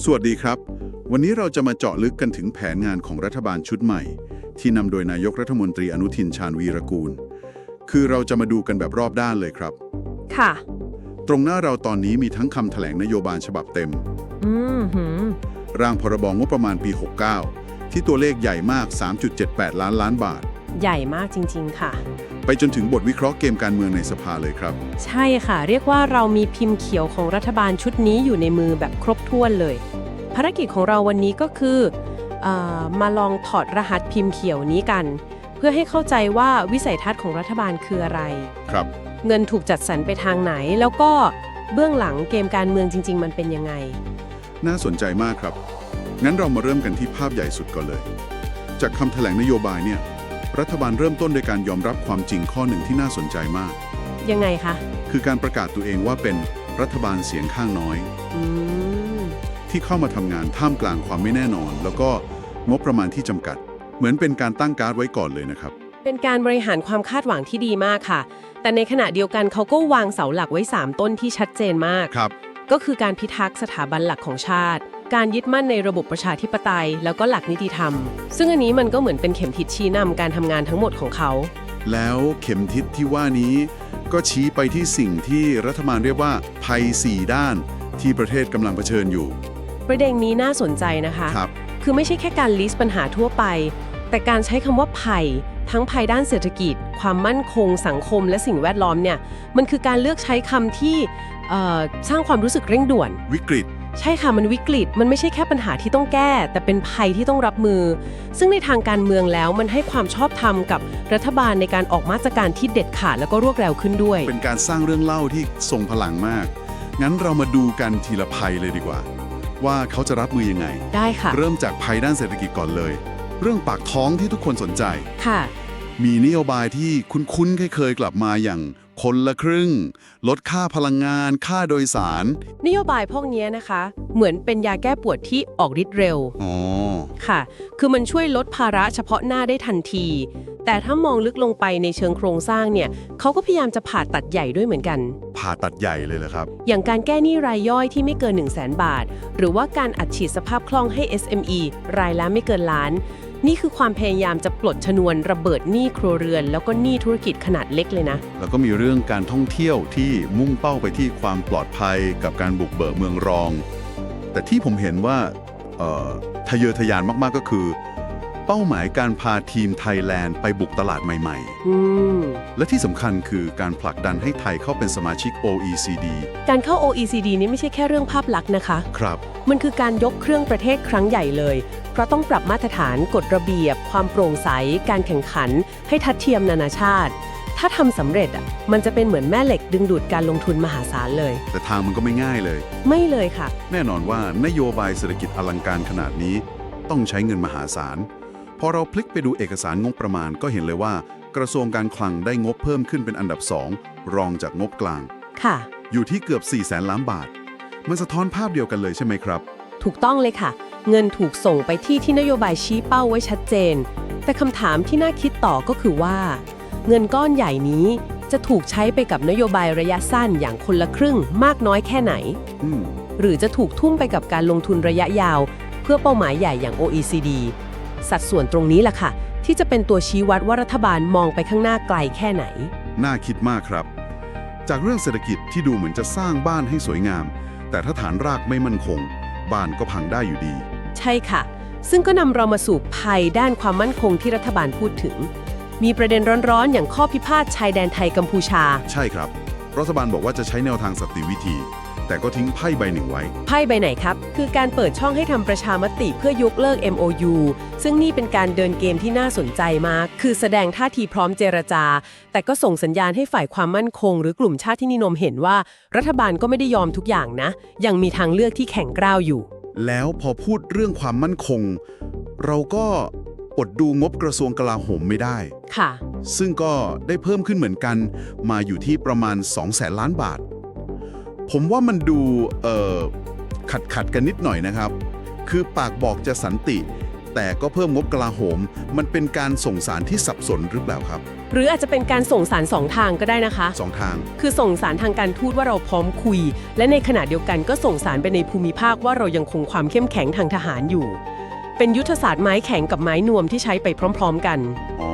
สวัสดีครับ วันนี้เราจะมาเจาะลึกกันถึงแผนงานของรัฐบาลชุดใหม่ ที่นำโดยนายกรัฐมนตรีอนุทินชาญวีรกูล คือเราจะมาดูกันแบบรอบด้านเลยครับ ค่ะ ตรงหน้าเราตอนนี้มีทั้งคำแถลงนโยบายฉบับเต็ม อืมหืมร่างพรบงบประมาณปี 69 ที่ตัวเลขใหญ่มาก 3.78 ล้านล้านบาท ใหญ่มากจริง ๆ ค่ะ ไปจนถึงบทวิเคราะห์เกมการเมืองในสภาเลยครับ ใช่ค่ะ เรียกว่าเรามีพิมพ์เขียวของรัฐบาลชุดนี้อยู่ในมือแบบครบถ้วนเลย ภารกิจของเราวันนี้ก็คือเออมาลองถอดรหัสพิมพ์เขียวนี้กัน เพื่อให้เข้าใจว่าวิสัยทัศน์ของรัฐบาลคืออะไร ครับ เงินถูกจัดสรรไปทางไหน แล้วก็เบื้องหลังเกมการเมืองจริง ๆ มันเป็นยังไง น่าสนใจมากครับงั้นเรามาเริ่มกันที่ภาพใหญ่สุดก่อนเลย จากคำแถลงนโยบายเนี่ย รัฐบาลเริ่มต้นโดยการยอมรับความจริงข้อหนึ่งที่น่าสนใจมาก ยังไงคะ คือการประกาศตัวเองว่าเป็นรัฐบาลเสียงข้างน้อย อืม ที่เข้ามาทำงานท่ามกลางความไม่แน่นอน แล้วก็งบประมาณที่จำกัด เหมือนเป็นการตั้งการ์ดไว้ก่อนเลยนะครับ เป็นการบริหารความคาดหวังที่ดีมากค่ะ แต่ในขณะเดียวกันเขาก็วางเสาหลักไว้ 3 ต้นที่ชัดเจนมาก ครับ ก็คือการพิทักษ์สถาบันหลักของชาติ การยึดมั่นในระบบประชาธิปไตย แล้วก็หลักนิติธรรม ซึ่งอันนี้มันก็เหมือนเป็นเข็มทิศชี้นำการทำงานทั้งหมดของเขา แล้วเข็มทิศที่ว่านี้ก็ชี้ไปที่สิ่งที่รัฐบาลเรียกว่าภัยสี่ด้านที่ประเทศกำลังเผชิญอยู่ ประเด็นนี้น่าสนใจนะคะ ครับ คือไม่ใช่แค่การลิสต์ปัญหาทั่วไป แต่การใช้คำว่าภัย ทั้งภัยด้านเศรษฐกิจ ความมั่นคง สังคม และสิ่งแวดล้อมเนี่ย มันคือการเลือกใช้คำที่เอ่อสร้างความรู้สึกเร่งด่วน วิกฤต ใช่ค่ะมันวิกฤตมันไม่ใช่แค่ปัญหาที่ต้องแก้ แต่เป็นภัยที่ต้องรับมือ ซึ่งในทางการเมืองแล้วมันให้ความชอบธรรมกับรัฐบาลในการออกมาตรการที่เด็ดขาดแล้วก็รวดเร็วขึ้นด้วย เป็นการสร้างเรื่องเล่าที่ทรงพลังมาก งั้นเรามาดูกันทีละภัยเลยดีกว่า ว่าเขาจะรับมือยังไง ได้ค่ะ เริ่มจากภัยด้านเศรษฐกิจก่อนเลย เรื่องปากท้องที่ทุกคนสนใจ ค่ะ มีนโยบายที่คุ้นๆเคยๆกลับมาอย่าง คนละครึ่ง ลดค่าพลังงาน ค่าโดยสาร นโยบายพวกนี้นะคะ เหมือนเป็นยาแก้ปวดที่ออกฤทธิ์เร็วอ๋อ ค่ะ คือมันช่วยลดภาระเฉพาะหน้าได้ทันที แต่ถ้ามองลึกลงไปในเชิงโครงสร้างเนี่ยเขาก็พยายามจะผ่าตัดใหญ่ด้วยเหมือนกัน ผ่าตัดใหญ่เลยเหรอครับ อย่างการแก้หนี้รายย่อยที่ไม่เกิน 1 0 0 0 0แบาท หรือว่าการอัดฉีดสภาพคล่องให้ SME รายละไม่เกินล้าน นี่คือความพยายามจะปลดชนวนระเบิดหนี้ครัวเรือน แล้วก็หนี้ธุรกิจขนาดเล็กเลยนะ แล้วก็มีเรื่องการท่องเที่ยวที่มุ่งเป้าไปที่ความปลอดภัยกับการบุกเบิกเมืองรอง แต่ที่ผมเห็นว่าเอ่อทะเยอทะยานมากๆก็คือ เป้าหมายการพาทีมไทยแลนด์ไปบุกตลาดใหม่อืมๆและที่สำคัญคือการผลักดันให้ไทยเข้าเป็นสมาชิก OECD การเข้า OECD นี่ไม่ใช่แค่เรื่องภาพลักษณ์นะคะ ครับ มันคือการยกเครื่องประเทศครั้งใหญ่เลย เพราะต้องปรับมาตรฐานกฎระเบียบ ความโปร่งใส การแข่งขัน ให้ทัดเทียมนานาชาติ ถ้าทำสำเร็จอะมันจะเป็นเหมือนแม่เหล็กดึงดูดการลงทุนมหาศาลเลย แต่ทางมันก็ไม่ง่ายเลย ไม่เลยค่ะ แน่นอนว่านโยบายเศรษฐกิจอลังการขนาดนี้ ต้องใช้เงินมหาศาลพอเราพลิกไปดูเอกสารงบประมาณก็เห็นเลยว่า กระทรวงการคลังได้งบเพิ่มขึ้นเป็นอันดับ2รองจากงบกลาง ค่ะ อยู่ที่เกือบ4แสนล้านบาท มันสะท้อนภาพเดียวกันเลยใช่ไหมครับ ถูกต้องเลยค่ะ เงินถูกส่งไปที่ที่นโยบายชี้เป้าไว้ชัดเจน แต่คำถามที่น่าคิดต่อก็คือว่า เงินก้อนใหญ่นี้จะถูกใช้ไปกับนโยบายระยะสั้นอย่างคนละครึ่งมากน้อยแค่ไหนอืมหรือจะถูกทุ่มไปกับการลงทุนระยะยาว เพื่อเป้าหมายใหญ่อย่าง OECD สัดส่วนตรงนี้แหละค่ะ ที่จะเป็นตัวชี้วัดว่ารัฐบาลมองไปข้างหน้าไกลแค่ไหน น่าคิดมากครับ จากเรื่องเศรษฐกิจที่ดูเหมือนจะสร้างบ้านให้สวยงาม แต่ถ้าฐานรากไม่มั่นคง บ้านก็พังได้อยู่ดี ใช่ค่ะ ซึ่งก็นำเรามาสู่ภัยด้านความมั่นคงที่รัฐบาลพูดถึง มีประเด็นร้อนๆ อย่างข้อพิพาทชายแดนไทยกัมพูชา ใช่ครับ รัฐบาลบอกว่าจะใช้แนวทางสันติวิธี แต่ก็ทิ้งไพ่ใบหนึ่งไว้ ไพ่ใบไหนครับ คือการเปิดช่องให้ทำประชามติเพื่อยกเลิก MOU ซึ่งนี่เป็นการเดินเกมที่น่าสนใจมาก คือแสดงท่าทีพร้อมเจรจา แต่ก็ส่งสัญญาณให้ฝ่ายความมั่นคง หรือกลุ่มชาติที่นิยมเห็นว่า รัฐบาลก็ไม่ได้ยอมทุกอย่างนะ ยังมีทางเลือกที่แข็งกร้าวอยู่ แล้วพอพูดเรื่องความมั่นคง เราก็ อดดูงบกระทรวงกลาโหมไม่ได้ ค่ะ ซึ่งก็ได้เพิ่มขึ้นเหมือนกัน มาอยู่ที่ประมาณ2แสนล้านบาท ผมว่ามันดูเอ่อขัดขัดกันนิดหน่อยนะครับ คือปากบอกจะสันติ แต่ก็เพิ่มงบกลาโหม มันเป็นการส่งสารที่สับสนหรือเปล่าครับหรืออาจจะเป็นการส่งสารสองทางก็ได้นะคะ สองทาง คือส่งสารทางการทูตว่าเราพร้อมคุย และในขณะเดียวกันก็ส่งสารไปในภูมิภาคว่าเรายังคงความเข้มแข็งทางทหารอยู่ เป็นยุทธศาสตร์ไม้แข็งกับไม้นวมที่ใช้ไปพร้อมๆกัน อ๋อ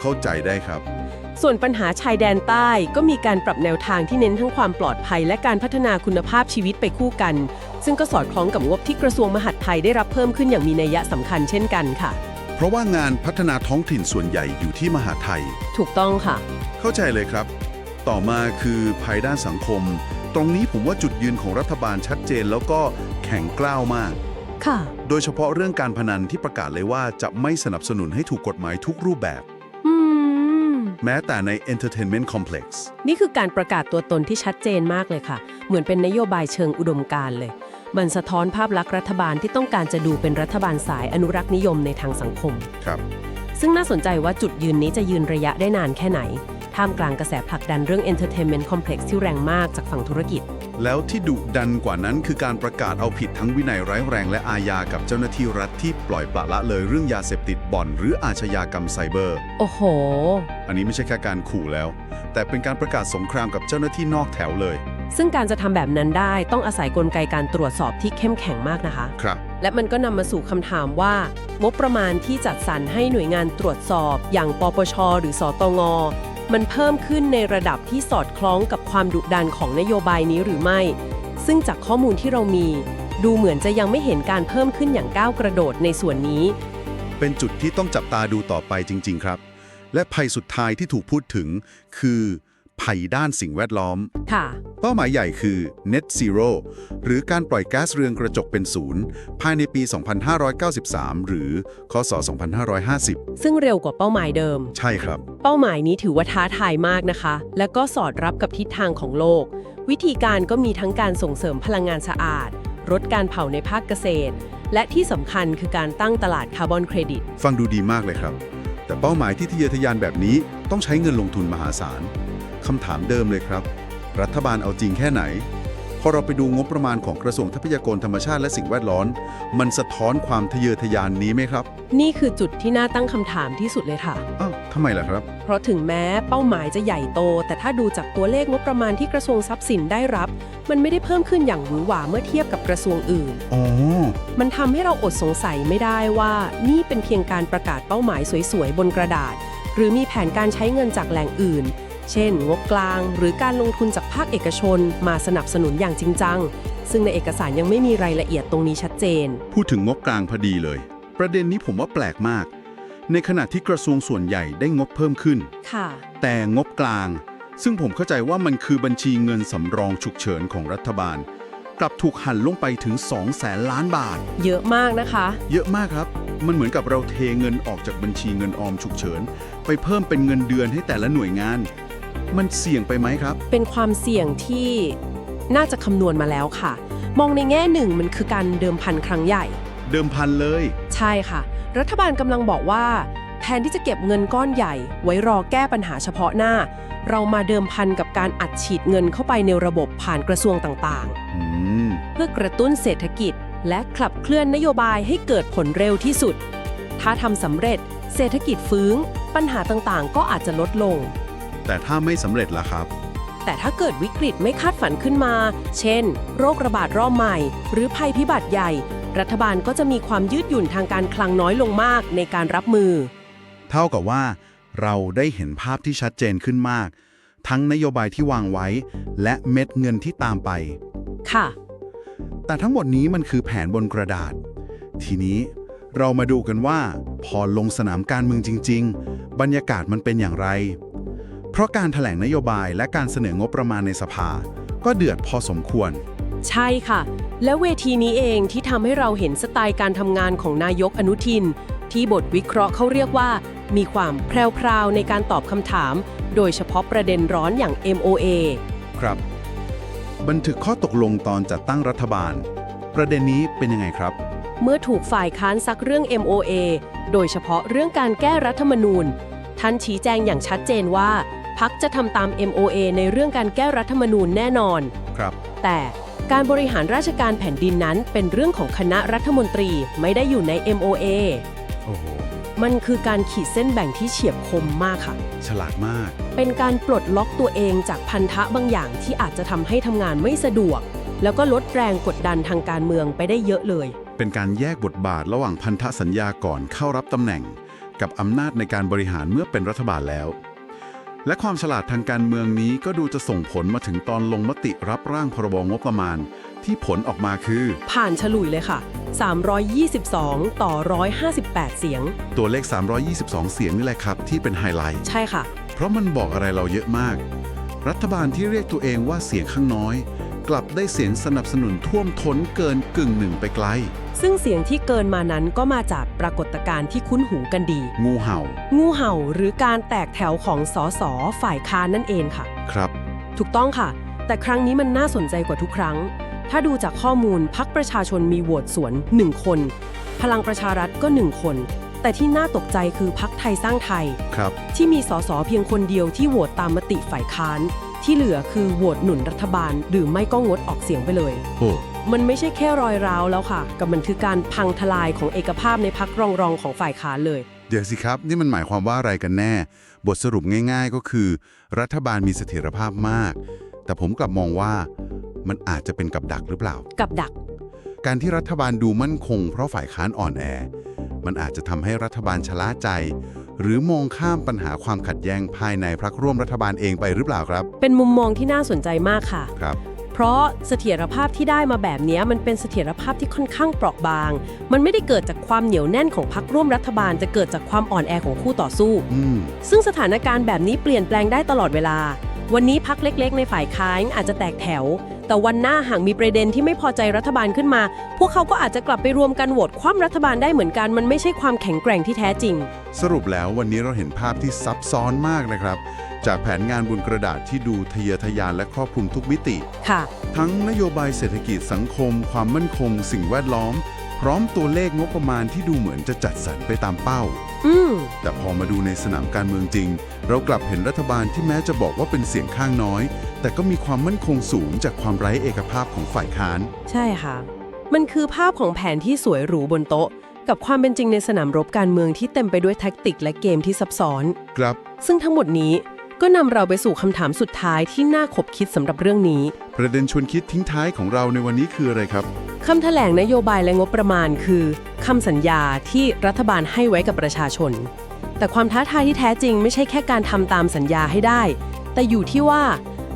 เข้าใจได้ครับ ส่วนปัญหาชายแดนใต้ก็มีการปรับแนวทางที่เน้นทั้งความปลอดภัย และการพัฒนาคุณภาพชีวิตไปคู่กัน ซึ่งก็สอดคล้องกับงบที่กระทรวงมหาดไทยได้รับเพิ่มขึ้นอย่างมีนัยสำคัญเช่นกันค่ะ เพราะว่างานพัฒนาท้องถิ่นส่วนใหญ่อยู่ที่มหาไทย ถูกต้องค่ะ เข้าใจเลยครับ ต่อมาคือภัยด้านสังคม ตรงนี้ผมว่าจุดยืนของรัฐบาลชัดเจนแล้วก็แข็งกล้าวมาก ค่ะ โดยเฉพาะเรื่องการพนันที่ประกาศเลยว่าจะไม่สนับสนุนให้ถูกกฎหมายทุกรูปแบบ อืม แม้แต่ใน Entertainment Complex นี่คือการประกาศตัวตนที่ชัดเจนมากเลยค่ะ เหมือนเป็นนโยบายเชิงอุดมการณ์เลย มันสะท้อนภาพลักษณ์รัฐบาลที่ต้องการจะดูเป็นรัฐบาลสายอนุรักษ์นิยมในทางสังคม ครับ ซึ่งน่าสนใจว่าจุดยืนนี้จะยืนระยะได้นานแค่ไหน ท่ามกลางกระแสผลักดันเรื่อง Entertainment Complex ที่แรงมากจากฝั่งธุรกิจ แล้วที่ดุดันกว่านั้นคือการประกาศเอาผิดทั้งวินัยร้ายแรงและอาญากับเจ้าหน้าที่รัฐที่ปล่อยปละละเลยเรื่องยาเสพติดบ่อน หรืออาชญากรรมไซเบอร์ โอ้โห อันนี้ไม่ใช่แค่การขู่แล้ว แต่เป็นการประกาศสงครามกับเจ้าหน้าที่นอกแถวเลย ซึ่งการจะทำแบบนั้นได้ต้องอาศัยกลไกการตรวจสอบที่เข้มแข็งมากนะคะ ครับ และมันก็นำมาสู่คำถามว่า งบประมาณที่จัดสรรให้หน่วยงานตรวจสอบ อย่างปปช หรือสตง มันเพิ่มขึ้นในระดับที่สอดคล้องกับความดุดันของนโยบายนี้หรือไม่ ซึ่งจากข้อมูลที่เรามี ดูเหมือนจะยังไม่เห็นการเพิ่มขึ้นอย่างก้าวกระโดดในส่วนนี้ เป็นจุดที่ต้องจับตาดูต่อไปจริง ๆ ครับ และภัยสุดท้ายที่ถูกพูดถึงคือ ภัยด้านสิ่งแวดล้อม ค่ะ เป้าหมายใหญ่คือ Net Zero หรือการปล่อยก๊าซเรือนกระจกเป็นศูนย์ ภายในปี 2593 หรือคศ 2550 ซึ่งเร็วกว่าเป้าหมายเดิม ใช่ครับ เป้าหมายนี้ถือว่าท้าทายมากนะคะ และก็สอดรับกับทิศทางของโลก วิธีการก็มีทั้งการส่งเสริมพลังงานสะอาดลดการเผาในภาคเกษตร และที่สำคัญคือการตั้งตลาดคาร์บอนเครดิต ฟังดูดีมากเลยครับ แต่เป้าหมายที่ทะเยอทะยานแบบนี้ต้องใช้เงินลงทุนมหาศาล คำถามเดิมเลยครับ รัฐบาลเอาจริงแค่ไหน พอเราไปดูงบประมาณของกระทรวงทรัพยากรธรรมชาติและสิ่งแวดล้อมมันสะท้อนความทะเยอทะยานนี้ไหมครับนี่คือจุดที่น่าตั้งคำถามที่สุดเลยค่ะ อ้าวทำไมล่ะครับ เพราะถึงแม้เป้าหมายจะใหญ่โต แต่ถ้าดูจากตัวเลขงบประมาณที่กระทรวงทรัพย์สินได้รับ มันไม่ได้เพิ่มขึ้นอย่างหวือหวาเมื่อเทียบกับกระทรวงอื่น อ๋อ มันทำให้เราอดสงสัยไม่ได้ว่า นี่เป็นเพียงการประกาศเป้าหมายสวยๆ บนกระดาษ หรือมีแผนการใช้เงินจากแหล่งอื่น เช่น งบกลางหรือการลงทุนจากภาคเอกชน มาสนับสนุนอย่างจริงจัง ซึ่งในเอกสารยังไม่มีรายละเอียดตรงนี้ชัดเจน พูดถึงงบกลางพอดีเลย ประเด็นนี้ผมว่าแปลกมาก ในขณะที่กระทรวงส่วนใหญ่ได้งบเพิ่มขึ้น ค่ะ แต่งบกลาง ซึ่งผมเข้าใจว่ามันคือบัญชีเงินสำรองฉุกเฉินของรัฐบาล กลับถูกหั่นลงไปถึง2แสนล้านบาท เยอะมากนะคะ เยอะมากครับ มันเหมือนกับเราเทเงินออกจากบัญชีเงินออมฉุกเฉิน ไปเพิ่มเป็นเงินเดือนให้แต่ละหน่วยงาน มันเสี่ยงไปไหมครับ เป็นความเสี่ยงที่น่าจะคำนวณมาแล้วค่ะ มองในแง่หนึ่งมันคือการเดิมพันครั้งใหญ่ เดิมพันเลย ใช่ค่ะ รัฐบาลกำลังบอกว่า แทนที่จะเก็บเงินก้อนใหญ่ ไว้รอแก้ปัญหาเฉพาะหน้า เรามาเดิมพันกับการอัดฉีดเงินเข้าไปในระบบผ่านกระทรวงต่างอืม ๆ เพื่อกระตุ้นเศรษฐกิจ และขับเคลื่อนนโยบายให้เกิดผลเร็วที่สุด ถ้าทำสำเร็จ เศรษฐกิจฟื้นปัญหาต่างๆ ก็อาจจะลดลง แต่ถ้าไม่สำเร็จล่ะครับ แต่ถ้าเกิดวิกฤตไม่คาดฝันขึ้นมา เช่น โรคระบาดรอบใหม่ หรือภัยพิบัติใหญ่ รัฐบาลก็จะมีความยืดหยุ่นทางการคลังน้อยลงมากในการรับมือ เท่ากับว่าเราได้เห็นภาพที่ชัดเจนขึ้นมาก ทั้งนโยบายที่วางไว้ และเม็ดเงินที่ตามไป ค่ะ แต่ทั้งหมดนี้มันคือแผนบนกระดาษ ทีนี้เรามาดูกันว่า พอลงสนามการเมืองจริง ๆ บรรยากาศมันเป็นอย่างไร เพราะการถแถลงนโยบายและการเสนองบประมาณในสภา ก็เดือดพอสมควร ใช่ค่ะ และเวทีนี้เองที่ทำให้เราเห็นสไตล์การทำงานของนายกอนุทิน ที่บทวิเคราะห์เขาเรียกว่า มีความแพรวๆในการตอบคำถาม โดยเฉพาะประเด็นร้อนอย่าง MOA ครับ บันทึกข้อตกลงตอนจัดตั้งรัฐบาล ประเด็นนี้เป็นยังไงครับ เมื่อถูกฝ่ายค้านซักเรื่อง MOA โดยเฉพาะเรื่องการแก้รัฐธรรมนูญ ท่านชี้แจงอย่างชัดเจนว่า พักจะทำตาม MOA ในเรื่องการแก้รัฐธรรมนูญแน่นอน ครับ แต่การบริหารราชการแผ่นดินนั้นเป็นเรื่องของคณะรัฐมนตรีไม่ได้อยู่ใน MOA โอ้โห มันคือการขีดเส้นแบ่งที่เฉียบคมมากค่ะ ฉลาดมาก เป็นการปลดล็อกตัวเองจากพันธะบางอย่างที่อาจจะทำให้ทำงานไม่สะดวก แล้วก็ลดแรงกดดันทางการเมืองไปได้เยอะเลย เป็นการแยกบทบาทระหว่างพันธสัญญาก่อนเข้ารับตำแหน่ง กับอำนาจในการบริหารเมื่อเป็นรัฐบาลแล้ว และความฉลาดทางการเมืองนี้ก็ดูจะส่งผลมาถึงตอนลงมติรับร่างพรบงบประมาณ ที่ผลออกมาคือ ผ่านฉลุยเลยค่ะ 322 ต่อ 158 เสียง ตัวเลข 322 เสียงนี่แหละครับ ที่เป็นไฮไลท์ ใช่ค่ะ เพราะมันบอกอะไรเราเยอะมาก รัฐบาลที่เรียกตัวเองว่าเสียงข้างน้อย กลับได้เสียงสนับสนุนท่วมท้นเกินกึ่งหนึ่งไปไกล ซึ่งเสียงที่เกินมานั้นก็มาจากปรากฏการณ์ที่คุ้นหูกันดี งูเห่า งูเห่าหรือการแตกแถวของสสฝ่ายค้านนั่นเองค่ะ ครับ ถูกต้องค่ะ แต่ครั้งนี้มันน่าสนใจกว่าทุกครั้ง ถ้าดูจากข้อมูลพักประชาชนมีโหวตสวน 1 คน พลังประชารัฐก็ 1 คน แต่ที่น่าตกใจคือพักไทยสร้างไทย ครับ ที่มีสสเพียงคนเดียวที่โหวตตามมติฝ่ายค้าน ที่เหลือคือโหวตหนุนรัฐบาล หรือไม่ก็งดออกเสียงไปเลย โอ้ มันไม่ใช่แค่รอยร้าวแล้วค่ะกับมันคือการพังทลายของเอกภาพในพักรองรองๆของฝ่ายค้านเลย เดี๋ยวสิครับ นี่มันหมายความว่าอะไรกันแน่ บทสรุปง่าย ๆ ก็คือ รัฐบาลมีเสถียรภาพมาก แต่ผมกลับมองว่ามันอาจจะเป็นกับดักหรือเปล่า กับดัก การที่รัฐบาลดูมั่นคง เพราะฝ่ายค้านอ่อนแอ มันอาจจะทำให้รัฐบาลชะล่าใจ หรือมองข้ามปัญหาความขัดแย้งภายในพรรคร่วมรัฐบาลเองไปหรือเปล่าครับเป็นมุมมองที่น่าสนใจมากค่ะ ครับ เพราะเสถียรภาพที่ได้มาแบบเนี้ยมันเป็นเสถียรภาพที่ค่อนข้างเปราะบาง มันไม่ได้เกิดจากความเหนียวแน่นของพรรคร่วมรัฐบาล จะเกิดจากความอ่อนแอของคู่ต่อสู้อืมซึ่งสถานการณ์แบบนี้เปลี่ยนแปลงได้ตลอดเวลา วันนี้พักเล็กๆ ในฝ่ายค้านอาจจะแตกแถว แต่วันหน้าหากมีประเด็นที่ไม่พอใจรัฐบาลขึ้นมา พวกเขาก็อาจจะกลับไปรวมกันโหวตคว่ำรัฐบาลได้เหมือนกัน มันไม่ใช่ความแข็งแกร่งที่แท้จริง สรุปแล้ววันนี้เราเห็นภาพที่ซับซ้อนมากนะครับ จากแผนงานบนกระดาษที่ดูทะเยอทะยานและครอบคลุมทุกมิติ ค่ะ ทั้งนโยบายเศรษฐกิจสังคม ความมั่นคง สิ่งแวดล้อม พร้อมตัวเลขงบประมาณที่ดูเหมือนจะจัดสรรไปตามเป้า อืมแต่พอมาดูในสนามการเมืองจริง เรากลับเห็นรัฐบาลที่แม้จะบอกว่าเป็นเสียงข้างน้อย แต่ก็มีความมั่นคงสูงจากความไร้เอกภาพของฝ่ายค้าน ใช่ค่ะ มันคือภาพของแผนที่สวยหรูบนโต๊ะ กับความเป็นจริงในสนามรบการเมืองที่เต็มไปด้วยแท็กติกและเกมที่ซับซ้อน ครับ ซึ่งทั้งหมดนี้ ก็นำเราไปสู่คำถามสุดท้ายที่น่าขบคิดสำหรับเรื่องนี้ ประเด็นชวนคิดทิ้งท้ายของเราในวันนี้คืออะไรครับ คำแถลงนโยบายและงบประมาณคือคำสัญญาที่รัฐบาลให้ไว้กับประชาชน แต่ความท้าทายที่แท้จริง ไม่ใช่แค่การทำตามสัญญาให้ได้ แต่อยู่ที่ว่า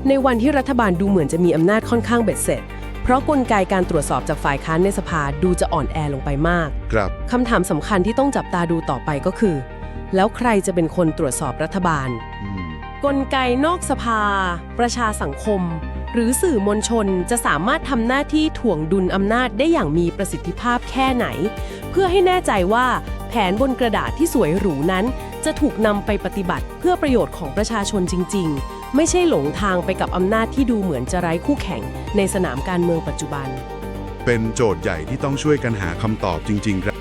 ในวันที่รัฐบาลดูเหมือนจะมีอำนาจค่อนข้างเบ็ดเสร็จ เพราะกลไกการตรวจสอบจากฝ่ายค้านในสภาดูจะอ่อนแอลงไปมากครับคำถามสำคัญที่ต้องจับตาดูต่อไปก็คือ แล้วใครจะเป็นคนตรวจสอบรัฐบาลอืม กลไกนอกสภา ประชาสังคม หรือสื่อมวลชนจะสามารถทำหน้าที่ถ่วงดุลอำนาจได้อย่างมีประสิทธิภาพแค่ไหน เพื่อให้แน่ใจว่าแผนบนกระดาษที่สวยหรูนั้น จะถูกนำไปปฏิบัติเพื่อประโยชน์ของประชาชนจริง ๆ ไม่ใช่หลงทางไปกับอำนาจที่ดูเหมือนจะไร้คู่แข่ง ในสนามการเมืองปัจจุบัน เป็นโจทย์ใหญ่ที่ต้องช่วยกันหาคำตอบจริง ๆ ครับ